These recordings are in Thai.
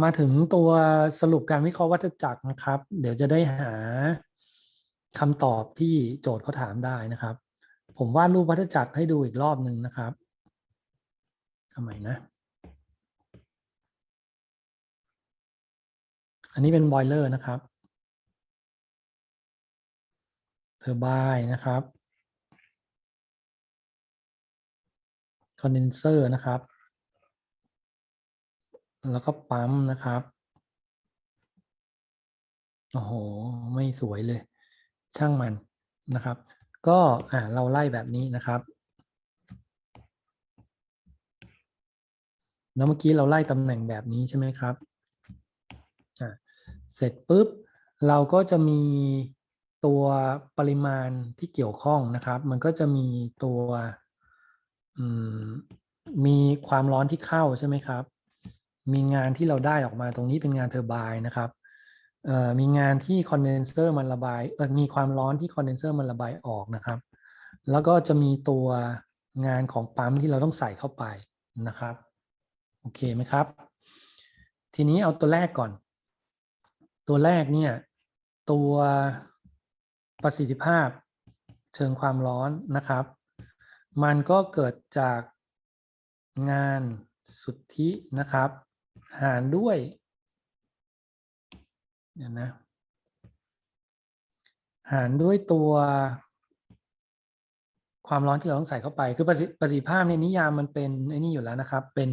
มาถึงตัวสรุปการวิเคราะห์วัฏจักรนะครับ เดี๋ยวจะได้หาคำตอบที่โจทย์เขาถามได้นะครับ ผมวาดรูปวัฏจักรให้ดูอีกรอบหนึ่งนะครับทำไมนะ อันนี้เป็นบอยเลอร์นะครับเทอร์ไบน์นะครับคอนเดนเซอร์นะครับ แล้วก็ปั๊มนะครับ โอ้โห ไม่สวยเลย ช่างมันนะครับ ก็อ่าเราไล่แบบนี้นะครับ แล้วเมื่อกี้เราไล่ตำแหน่งแบบนี้ใช่ไหมครับอ่าเสร็จปุ๊บ เราก็จะมีตัวปริมาณที่เกี่ยวข้องนะครับ มันก็จะมีตัวมมีความร้อนที่เข้าใช่ไหมครับ มีงานที่เราได้ออกมาตรงนี้เป็นงานเทอร์ไบน์นะครับเอ่อมีงานที่คอนเดนเซอร์มันระบายมีความร้อนที่คอนเดนเซอร์มันระบายออกนะครับ แล้วก็จะมีตัวงานของปั๊มที่เราต้องใส่เข้าไปนะครับ โอเคไหมครับ ทีนี้เอาตัวแรกก่อน ตัวแรกเนี่ย ตัวประสิทธิภาพเชิงความร้อนนะครับ มันก็เกิดจากงานสุทธินะครับ หารด้วยเดี๋ยนะ หารด้วยตัว ความร้อนที่เราต้องใส่เข้าไป คือประสิประสิทธิภาพในนิยามมันเป็นไอ้นี่อยู่แล้วนะครับ เป็น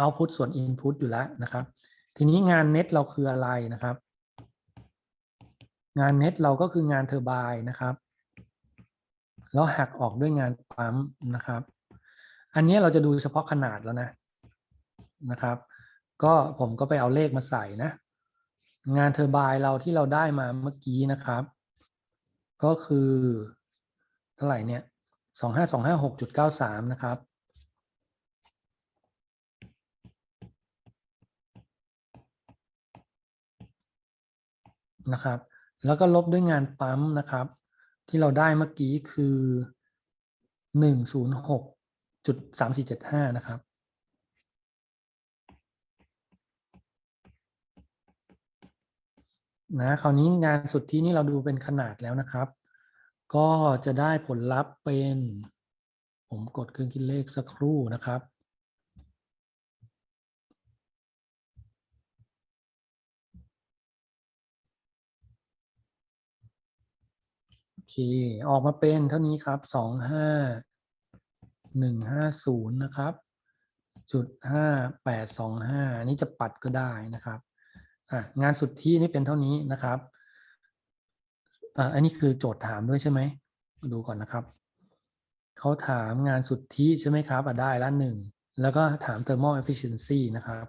output ส่วน input อยู่แล้วนะครับ ทีนี้งานเน็ตเราคืออะไรนะครับ งานเน็ตเราก็คืองานเทอร์ไบน์นะครับแล้วหักออกด้วยงานปั๊มนะครับ อันนี้เราจะดูเฉพาะขนาดแล้วนะนะครับ ก็ผมก็ไปเอาเลขมาใส่นะ งานเทอร์ไบน์เราที่เราได้มาเมื่อกี้นะครับ ก็คือเท่าไหร่เนี่ยสองห้าสองห้าหกจุดเก้าสามนะครับนะครับ แล้วก็ลบด้วยงานปั๊มนะครับ ที่เราได้เมื่อกี้คือหนึ่งศูนย์หกจุดสามสี่เจ็ดห้านะครับ นะคราวนี้งานสุดที่นี่เราดูเป็นขนาดแล้วนะครับ ก็จะได้ผลลัพธ์เป็น ผมกดเครื่องคิดเลขสักครู่นะครับ โอเค ออกมาเป็นเท่านี้ครับสองห้าหนึ่งห้าศูนย์นะครับจุดห้าแปดสองห้านี่จะปัดก็ได้นะครับ งานสุดที่นี่เป็นเท่านี้นะครับอันนี้คือโจทย์ถามด้วยใช่ไหมดูก่อนนะครับเขาถามงานสุดที่ใช่ไหมครับอะได้ละหนึ่งแล้วก็ถาม thermal efficiency นะครับ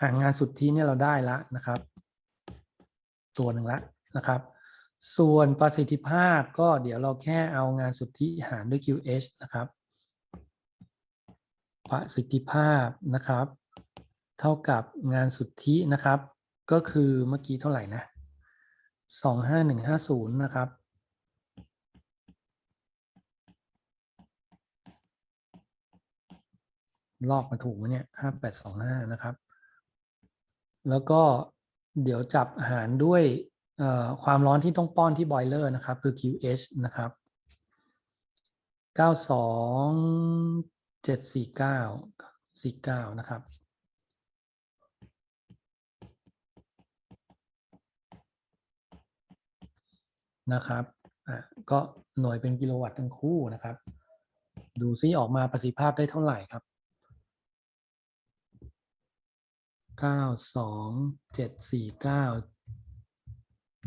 อ่างานสุดที่เนี่ยเราได้ละนะครับ ตัวหนึ่งละนะครับ ส่วนประสิทธิภาพก็เดี๋ยวเราแค่เอางานสุดทธิหารด้วย QH นะครับ ประสิทธิภาพนะครับ เท่ากับงานสุทธินะครับ ก็คือเมื่อกี้เท่าไหร่นะสองห้าหนึ่งห้าศูนย์นะครับ ลอกมาถูกไหมเนี่ยห้าแปดสองห้านะครับ แล้วก็เดี๋ยวจับหารด้วยความร้อนที่ต้องป้อนที่บอยเลอร์นะครับ คือ QH นะครับเก้าสองเจ็ดสี่เก้าสี่เก้านะครับ นะครับอะก็หน่วยเป็นกิโลวัตต์ทั้งคู่นะครับ ดูซิออกมาประสิทธิภาพได้เท่าไหร่ครับเก้าสองเจ็ดสี่เก้า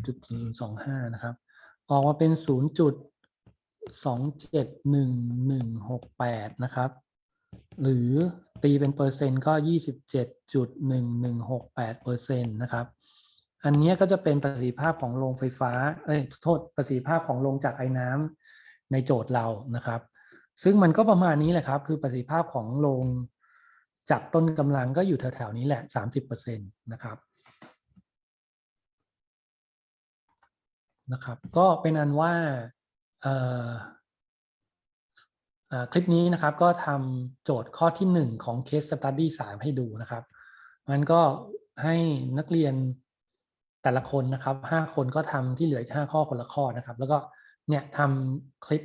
จุดสองห้านะครับ ออกมาเป็นศูนย์จุดสองเจ็ดหนึ่งหนึ่งหกแปดนะครับ หรือตีเป็นเปอร์เซ็นต์ก็ยี่สิบเจ็ดจุดหนึ่งหนึ่งหกแปดเปอร์เซ็นต์นะครับ อันนี้ก็จะเป็นประสิทธิภาพของโรงไฟฟ้า เอ้ย โทษ ประสิทธิภาพของโรงจักไอ้น้ำในโจทย์เรานะครับ ซึ่งมันก็ประมาณนี้แหละครับ คือประสิทธิภาพของโรงจักต้นกำลังก็อยู่แถวๆนี้แหละสามสิบเปอร์เซ็นต์นะครับ นะครับ ก็เป็นอันว่าอ่อเอ่อคลิปนี้นะครับก็ทำโจทย์ข้อที่หนึ่งของ case study สามให้ดูนะครับ มันก็ให้นักเรียน แต่ละคนนะครับห้าคนก็ทำที่เหลืออีกห้าข้อคนละข้อนะครับ แล้วก็เนี่ยทำคลิป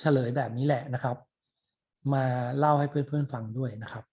เฉลยแบบนี้แหละนะครับ มาเล่าให้เพื่อนๆฟังด้วยนะครับ